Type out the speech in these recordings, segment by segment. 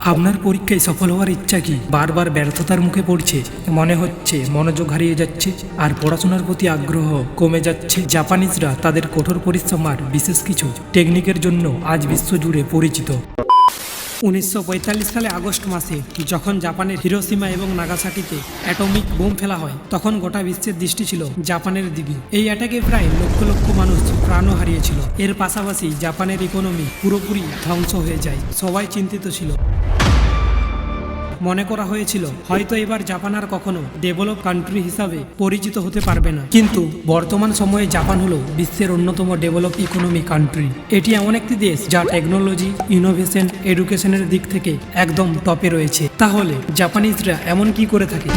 আপনার পরীক্ষায় সফল হওয়ার ইচ্ছা কি? বারবার ব্যর্থতার মুখে পড়ছে, মনে হচ্ছে মনোযোগ হারিয়ে যাচ্ছে, আর পড়াশোনার প্রতি আগ্রহ কমে যাচ্ছে। জাপানিজরা তাদের কঠোর পরিশ্রম আর বিশেষ কিছু টেকনিকের জন্য আজ বিশ্বজুড়ে পরিচিত। উনিশশো পঁয়তাল্লিশ সালে আগস্ট মাসে যখন জাপানের হিরোসীমা এবং নাগাসাকিতে অ্যাটমিক বোম ফেলা হয়, তখন গোটা বিশ্বের দৃষ্টি ছিল জাপানের দিকে। এই অ্যাটাকে প্রায় লক্ষ লক্ষ মানুষ প্রাণও হারিয়েছিল। এর পাশাপাশি জাপানের ইকোনমি পুরোপুরি ধ্বংস হয়ে যায়, সবাই চিন্তিত ছিল। মনে করা হয়েছিল, হয়তো এবার জাপান আর কখনো ডেভেলপ কান্ট্রি হিসাবে পরিচিত হতে পারবে না। কিন্তু বর্তমান সময়ে জাপান হলো বিশ্বের অন্যতম ডেভেলপ ইকোনমি কান্ট্রি এটি এমন একটি দেশ যা টেকনোলজি ইনোভেশন এডুকেশনের দিক থেকে একদম টপে রয়েছে। তাহলে জাপানিজরা এমন কি করে থাকে?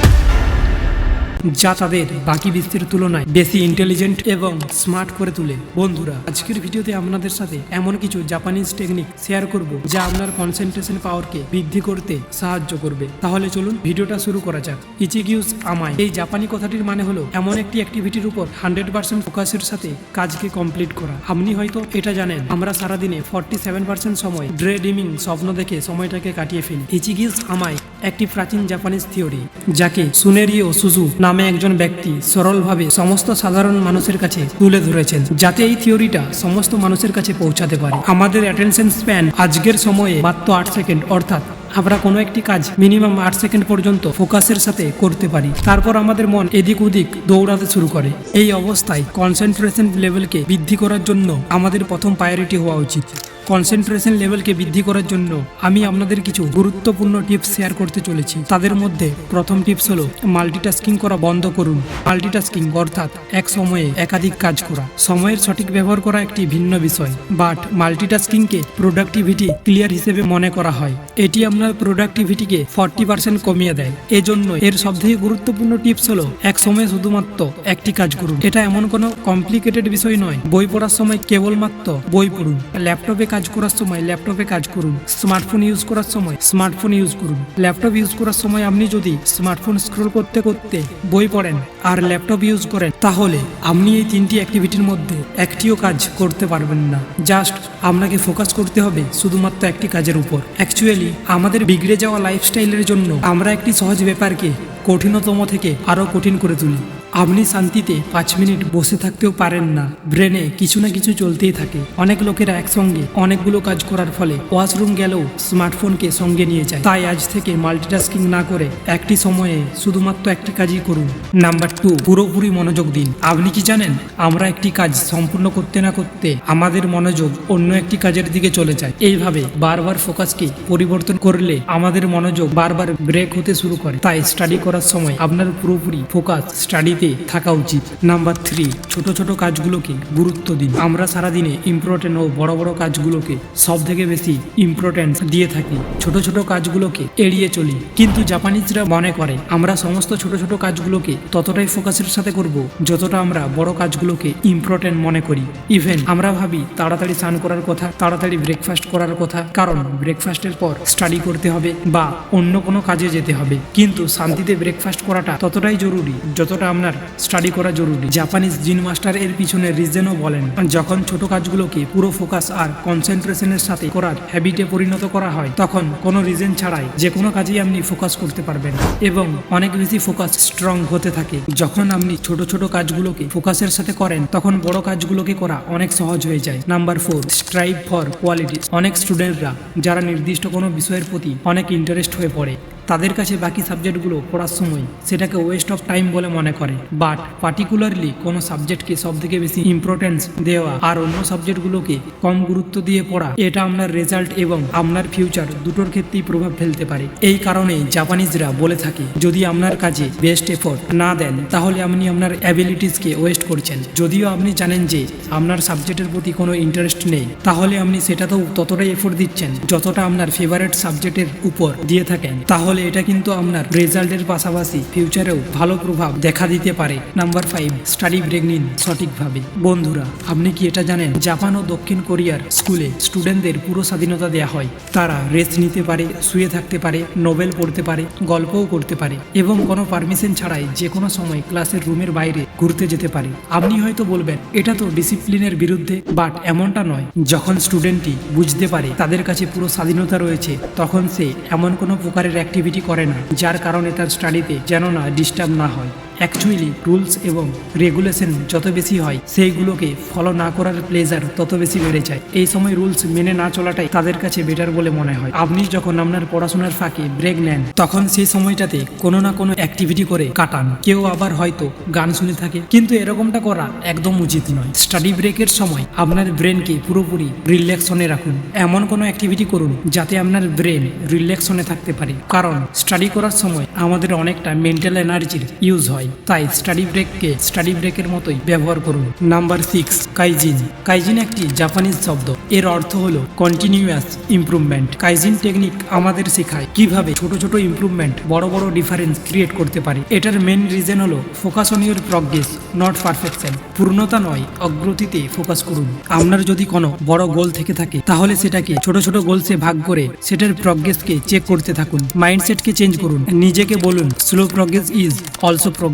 যা তাদের বাকি বিশ্বের তুলনায় বেশি ইন্টেলিজেন্ট এবং স্মার্ট করে তোলে। বন্ধুরা, আজকের ভিডিওতে আপনাদের সাথে এমন কিছু জাপানিজ টেকনিক শেয়ার করব যা আপনার কনসেন্ট্রেশন পাওয়ারকে বৃদ্ধি করতে সাহায্য করবে। তাহলে চলুন ভিডিওটা শুরু করা যাক। ইচিগিউস আমায় এই জাপানি কথাটির মানে হলো এমন একটি অ্যাক্টিভিটির উপর হান্ড্রেড পার্সেন্ট ফোকাসের সাথে কাজকে কমপ্লিট করা। আপনি হয়তো এটা জানেন, আমরা সারাদিনে ফর্টি সেভেন পার্সেন্ট সময় ড্রে ডিমিং স্বপ্ন দেখে সময়টাকে কাটিয়ে ফেলি। ইচিগিউস আমায় একটি প্রাচীন জাপানিজ থিওরি, যাকে সুনেরিও সুজু নামে একজন ব্যক্তি সরলভাবে সমস্ত সাধারণ মানুষের কাছে তুলে ধরেছেন, যাতে এই থিওরিটা সমস্ত মানুষের কাছে পৌঁছাতে পারে। আমাদের অ্যাটেনশন স্প্যান আজকের সময়ে মাত্র আট সেকেন্ড অর্থাৎ আমরা কোনো একটি কাজ মিনিমাম আট সেকেন্ড পর্যন্ত ফোকাসের সাথে করতে পারি। তারপর আমাদের মন এদিক ওদিক দৌড়াতে শুরু করে। এই অবস্থায় কনসেন্ট্রেশন লেভেলকে বৃদ্ধি করার জন্য আমাদের প্রথম প্রায়োরিটি হওয়া উচিত। কনসেন্ট্রেশন লেভেলকে বৃদ্ধি করার জন্য আমি আপনাদের কিছু গুরুত্বপূর্ণ টিপস শেয়ার করতে চলেছি। তাদের মধ্যে প্রথম টিপস হলো মাল্টিটাস্কিং করা বন্ধ করুন। মাল্টিটাস্কিং অর্থাৎ এক সময়ে একাধিক কাজ করা। সময়ের সঠিক ব্যবহার করা একটি ভিন্ন বিষয়। বাট মাল্টিটাস্কিংকে প্রোডাক্টিভিটি ক্লিয়ার হিসেবে মনে করা হয়। এটি আপনার প্রোডাক্টিভিটিকে ফর্টি পার্সেন্ট কমিয়ে দেয়। এজন্য এর সবথেকে গুরুত্বপূর্ণ টিপস হলো এক সময়ে শুধুমাত্র একটি কাজ করুন। এটা এমন কোনো কমপ্লিকেটেড বিষয় নয়। বই পড়ার সময় কেবলমাত্র বই পড়ুন। ল্যাপটপে কাজ করার সময়, ল্যাপটপে কাজ করুন। স্মার্টফোন ইউজ করার সময়, স্মার্টফোন ইউজ করুন। ল্যাপটপ ইউজ করার সময় আপনি যদি স্মার্টফোন স্ক্রল করতে করতে বই পড়েন আর ল্যাপটপ ইউজ করেন, তাহলে আপনি এই তিনটি অ্যাক্টিভিটির মধ্যে একটিও কাজ করতে পারবেন না। জাস্ট আপনাকে ফোকাস করতে হবে শুধুমাত্র একটি কাজের উপর। অ্যাকচুয়ালি আমাদের বিগড়ে যাওয়া লাইফস্টাইলের জন্য আমরা একটি সহজ ব্যাপারকে কঠিনতম থেকে আরও কঠিন করে তুলি। আপনি শান্তিতে পাঁচ মিনিট বসে থাকতেও পারেন না। ব্রেনে কিছু না কিছু চলতেই থাকে। অনেক লোকেরা একসঙ্গে অনেকগুলো কাজ করার ফলে ওয়াশরুম গেলেও স্মার্টফোনকে সঙ্গে নিয়ে যায়। তাই আজ থেকে মাল্টিটাস্কিং না করে একটি সময়ে শুধুমাত্র একটি কাজই করুন। নাম্বার টু, পুরোপুরি মনোযোগ দিন। আপনি কি জানেন, আমরা একটি কাজ সম্পূর্ণ করতে না করতে আমাদের মনোযোগ অন্য একটি কাজের দিকে চলে যায়। এইভাবে বারবার ফোকাসকে পরিবর্তন করলে আমাদের মনোযোগ বারবার ব্রেক হতে শুরু করে। তাই স্টাডি করার সময় আপনার পুরোপুরি ফোকাস স্টাডিতে থাকা উচিত। নাম্বার থ্রি, ছোট ছোট কাজগুলোকে গুরুত্ব দিন। আমরা সারাদিনে ইম্পর্টেন্ট ও বড় বড় কাজগুলোকে সব থেকে বেশি ইম্পর্টেন্স দিয়ে থাকি। ছোট ছোট কাজগুলোকে এড়িয়ে চলি। কিন্তু জাপানিজরা মনে করে, আমরা সমস্ত ছোট ছোট কাজগুলোকে ততটাই ফোকাসের সাথে করব, যতটা আমরা বড় কাজগুলোকে ইম্পর্টেন্ট মনে করি। ইভেন আমরা ভাবি, তাড়াতাড়ি স্নান করার কথা, তাড়াতাড়ি ব্রেকফাস্ট করার কথা। কারণ ব্রেকফাস্টের পর স্টাডি করতে হবে বা অন্য কোনো কাজে যেতে হবে। কিন্তু শান্তিতে ব্রেকফাস্ট করাটা ততটাই জরুরি, যতটা আপনার স্টাডি করা জরুরি। জাপানিজ জিন মাস্টার এর পিছনে রিজনও বলেন যখন ছোট কাজগুলোকে পুরো ফোকাস আর কনসেন্ট্রেশনের সাথে করার হ্যাবিটে পরিণত করা হয়, তখন কোনো রিজন ছাড়াই যে কোনো কাজেই আপনি ফোকাস করতে পারবেন এবং অনেক বেশি ফোকাস স্ট্রং হতে থাকে। যখন আপনি ছোট ছোট কাজগুলোকে ফোকাসের সাথে করেন, তখন বড় কাজগুলোকে করা অনেক সহজ হয়ে যায়। Number four, strive for quality অনেক স্টুডেন্টরা, যারা নির্দিষ্ট কোনো বিষয়ের প্রতি অনেক ইন্টারেস্ট হয়ে পড়ে তাদের কাছে বাকি সাবজেক্টগুলো পড়ার সময় সেটাকে ওয়েস্ট অফ টাইম বলে মনে করে। বাট পার্টিকুলারলি কোনো সাবজেক্টকে সব থেকে বেশি ইম্পর্টেন্স দেওয়া আর অন্য সাবজেক্টগুলোকে কম গুরুত্ব দিয়ে পড়া, এটা আপনার রেজাল্ট এবং আপনার ফিউচার দুটোর ক্ষেত্রেই প্রভাব ফেলতে পারে। এই কারণে জাপানিজরা বলে থাকে, যদি আপনার কাজে বেস্ট এফোর্ট না দেন, তাহলে আপনি আপনার অ্যাবিলিটিসকে ওয়েস্ট করছেন। যদিও আপনি জানেন যে আপনার সাবজেক্টের প্রতি কোনো ইন্টারেস্ট নেই, তাহলে আপনি সেটাতেও ততটাই এফোর্ট দিচ্ছেন, যতটা আপনার ফেভারেট সাবজেক্টের উপর দিয়ে থাকেন। তাহলে তাহলে এটা কিন্তু আপনার রেজাল্টের পাশাপাশি ফিউচারেও ভালো প্রভাব দেখা দিতে পারে। নাম্বার ফাইভ স্টাডি ব্রেক নিন সঠিকভাবে। বন্ধুরা, আপনি কি এটা জানেন? জাপান ও দক্ষিণ কোরিয়ার স্কুলে স্টুডেন্টদের পুরো স্বাধীনতা দেওয়া হয়। তারা রেস্ট নিতে পারে, শুয়ে থাকতে পারে নোবেল পড়তে পারে, গল্পও করতে পারে এবং কোনো পারমিশন ছাড়াই যে কোনো সময় ক্লাসের রুমের বাইরে ঘুরতে যেতে পারে। আপনি হয়তো বলবেন, এটা তো ডিসিপ্লিনের বিরুদ্ধে বাট এমনটা নয়। যখন স্টুডেন্টটি বুঝতে পারে তাদের কাছে পুরো স্বাধীনতা রয়েছে, তখন সে এমন কোনো প্রকারের অ্যাক্টিভিটি করে না যার কারণে তার স্টাডিতে যেন না ডিস্টার্ব না হয়। অ্যাকচুয়ালি রুলস এবং রেগুলেশন যত বেশি হয়, সেইগুলোকে ফলো না করার প্লেজার তত বেশি বেড়ে যায়। এই সময় রুলস মেনে না চলাটাই তাদের কাছে বেটার বলে মনে হয়। আপনি যখন আপনার পড়াশোনার ফাঁকে ব্রেক নেন, তখন সেই সময়টাতে কোনো না কোনো অ্যাক্টিভিটি করে কাটান। কেউ আবার হয়তো গান শুনে থাকে, কিন্তু এরকমটা করা একদম উচিত নয়। স্টাডি ব্রেকের সময় আপনার ব্রেনকে পুরোপুরি রিল্যাক্সনে রাখুন। এমন কোনো অ্যাক্টিভিটি করুন যাতে আপনার ব্রেন রিল্যাক্সনে থাকতে পারে। কারণ স্টাডি করার সময় আমাদের অনেকটা মেন্টাল এনার্জির ইউজ হয়। তাই স্টাডি ব্রেককে স্টাডি ব্রেকের মতোই ব্যবহার করুন। নাম্বার সিক্স কাইজিন কাইজিন একটি জাপানিজ শব্দ। এর অর্থ হলো কন্টিনিউয়াস ইমপ্রুভমেন্ট কাইজিন টেকনিক আমাদের শেখায় কীভাবে ছোট ছোট ইমপ্রুভমেন্ট বড় বড় ডিফারেন্স ক্রিয়েট করতে পারে। এটার মেন রিজন হলো focus on your progress not perfection পূর্ণতা নয়, অগ্রতিতে ফোকাস করুন। আপনার যদি কোনো বড় গোল থেকে থাকে, তাহলে সেটাকে ছোট ছোট গোলসে ভাগ করে সেটার প্রগ্রেসকে চেক করতে থাকুন। মাইন্ডসেটকে চেঞ্জ করুন। নিজেকে বলুন slow progress is also progress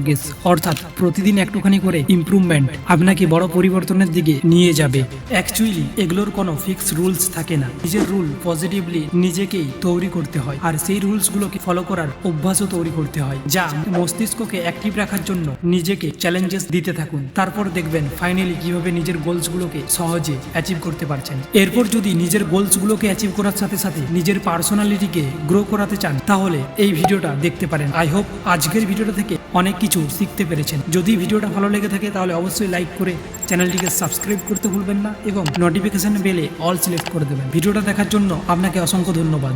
অর্থাৎ প্রতিদিন একটুখানি করে ইমপ্রুভমেন্ট আপনাকে বড় পরিবর্তনের দিকে নিয়ে যাবে। অ্যাকচুয়ালি এগুলোর কোনো ফিক্স রুলস থাকে না। নিজের রুল পজিটিভলি নিজেকেই তৈরি করতে হয়। আর সেই রুলসগুলোকে ফলো করার অভ্যাসও তৈরি করতে হয়। যা মস্তিষ্ককে অ্যাক্টিভ রাখার জন্য নিজেকে চ্যালেঞ্জেস দিতে থাকুন। তারপর দেখবেন ফাইনালি কীভাবে নিজের গোলসগুলোকে সহজে অ্যাচিভ করতে পারছেন। এরপর যদি নিজের গোলসগুলোকে অ্যাচিভ করার সাথে সাথে নিজের পার্সোনালিটিকে গ্রো করাতে চান, তাহলে এই ভিডিওটা দেখতে পারেন। আই হোপ আজকের ভিডিওটা থেকে অনেক কিছু শিখতে পেরেছেন। যদি ভিডিওটা ভালো লেগে থাকে, তাহলে অবশ্যই লাইক করে চ্যানেলটিকে সাবস্ক্রাইব করতে ভুলবেন না এবং নোটিফিকেশন বেলে অল সিলেক্ট করে দেবেন। ভিডিওটা দেখার জন্য আপনাকে অসংখ্য ধন্যবাদ।